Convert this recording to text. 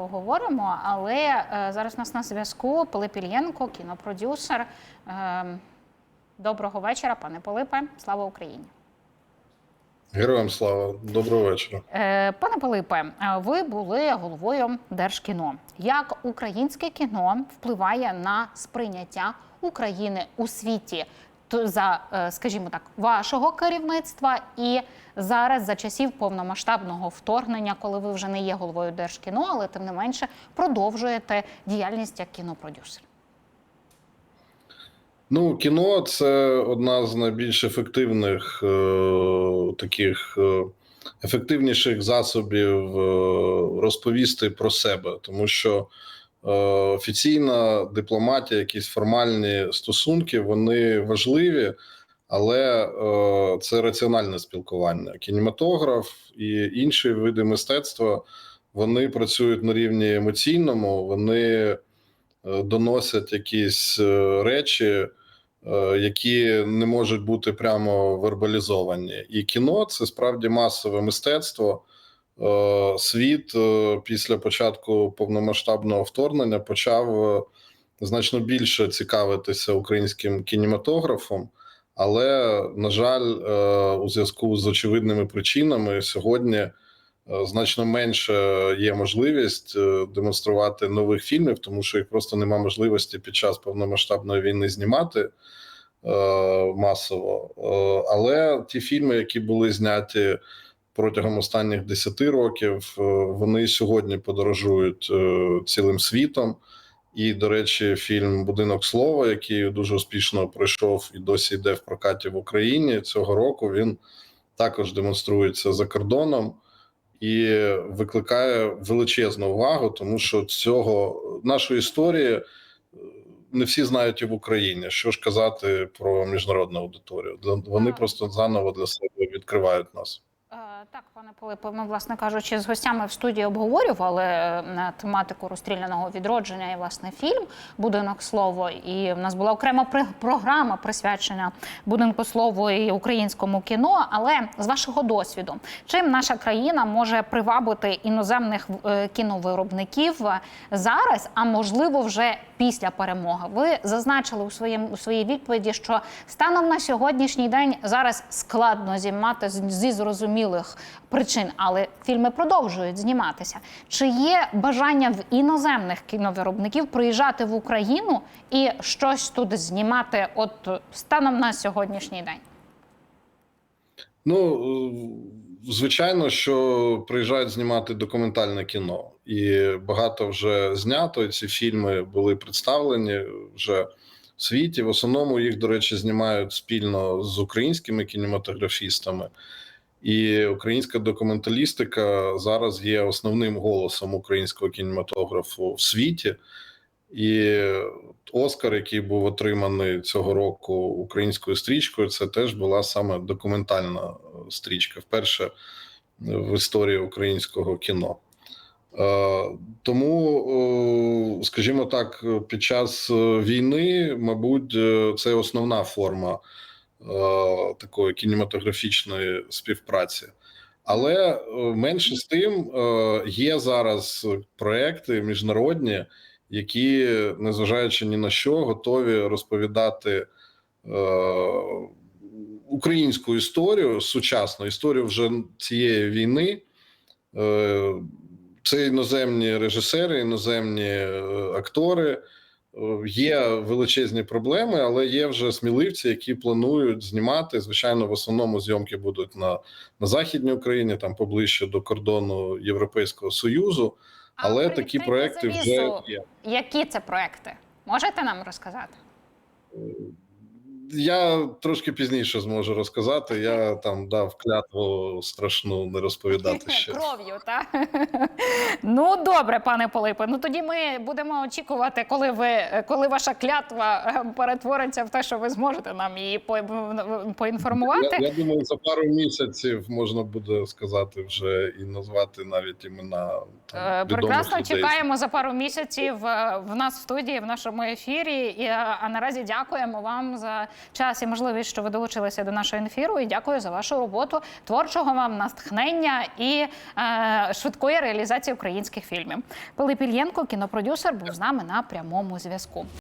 Поговоримо, але е, зараз у нас на зв'язку Пилип Ільєнко, кінопродюсер. Е, доброго вечора, пане Пилипе. Слава Україні. Героям слава, доброго вечора. Е, пане Пилипе, е, ви були головою Держкіно. Як українське кіно впливає на сприйняття України у світі? За, е, скажімо так, вашого керівництва і зараз за часів повномасштабного вторгнення, коли ви вже не є головою Держкіно, але тим не менше продовжуєте діяльність як кінопродюсер. Ну, кіно це одна з найбільш ефективних е, таких е, ефективніших засобів е, розповісти про себе, тому що офіційна дипломатія, якісь формальні стосунки, вони важливі, але е, це раціональне спілкування. Кінематограф і інші види мистецтва вони працюють на рівні емоційному, вони е, доносять якісь е, речі, е, які не можуть бути прямо вербалізовані. І кіно це справді масове мистецтво. Е, Світ е, після початку повномасштабного вторгнення почав е, значно більше цікавитися українським кінематографом. Але, на жаль, у зв'язку з очевидними причинами сьогодні значно менше є можливість демонструвати нових фільмів, тому що їх просто нема можливості під час повномасштабної війни знімати масово. Але ті фільми, які були зняті протягом останніх 10 років, е, вони сьогодні подорожують е, цілим світом. І, до речі, фільм Будинок слова, який дуже успішно пройшов і досі йде в прокаті в Україні цього року. Він також демонструється за кордоном і викликає величезну увагу, тому що цього нашої історії е, не всі знають і в Україні. Що ж казати про міжнародну аудиторію? Вони просто заново для себе відкривають нас. Е, Так, пане Пилипе, ми, власне кажучи, з гостями в студії обговорювали е, тематику розстріляного відродження і власне фільм Будинок слово. І в нас була окрема програма присвячена будинку слово і українському кіно. Але з вашого досвіду, чим наша країна може привабити іноземних е, кіновиробників зараз, а можливо, вже після перемоги? Ви зазначили у своєму у своїй відповіді, що станом на сьогоднішній день зараз складно знімати з- зі зрозумілих причин, але фільми продовжують зніматися. Чи є бажання в іноземних кіновиробників приїжджати в Україну і щось тут знімати? От станом на сьогоднішній день? Ну, звичайно, що приїжджають знімати документальне кіно, і багато вже знято. Ці фільми були представлені вже в світі. В основному їх, до речі, знімають спільно з українськими кінематографістами. І українська документалістика зараз є основним голосом українського кінематографу в світі. І Оскар, який був отриманий цього року українською стрічкою, це теж була саме документальна е, стрічка, вперше в історії українського кіно. Е, Тому, е, скажімо так, під час війни, мабуть, це основна форма такої кінематографічної співпраці. Але е, менше з тим е, є зараз проекти міжнародні, які, незважаючи ні на що, готові розповідати е, українську історію, сучасну історію вже цієї війни. Е, це іноземні режисери, іноземні е, актори. Е, Є величезні проблеми, але є вже сміливці, які планують знімати. Звичайно, в основному зйомки будуть на, на західній Україні, там поближче до кордону Європейського союзу. Але а такі проекти вже є. Які це проекти? Можете нам розказати? Я трошки пізніше зможу розказати. Я там дав клятву страшну не розповідати ще. Кров'ю, так? ну добре, пане Полипе. Ну тоді ми будемо очікувати, коли ви коли ваша клятва е, перетвориться в те, що ви зможете нам її по- поінформувати. Я, я думаю, за пару місяців можна буде сказати вже і назвати навіть імена там, Е, Прекрасно людей. чекаємо за пару місяців е, в нас в студії, в нашому ефірі. І, А наразі дякуємо вам за час і можливість, що ви долучилися до нашого ефіру. І дякую за вашу роботу, творчого вам натхнення і е, швидкої реалізації українських фільмів. Пилип Ільєнко, кінопродюсер, був з нами на прямому зв'язку.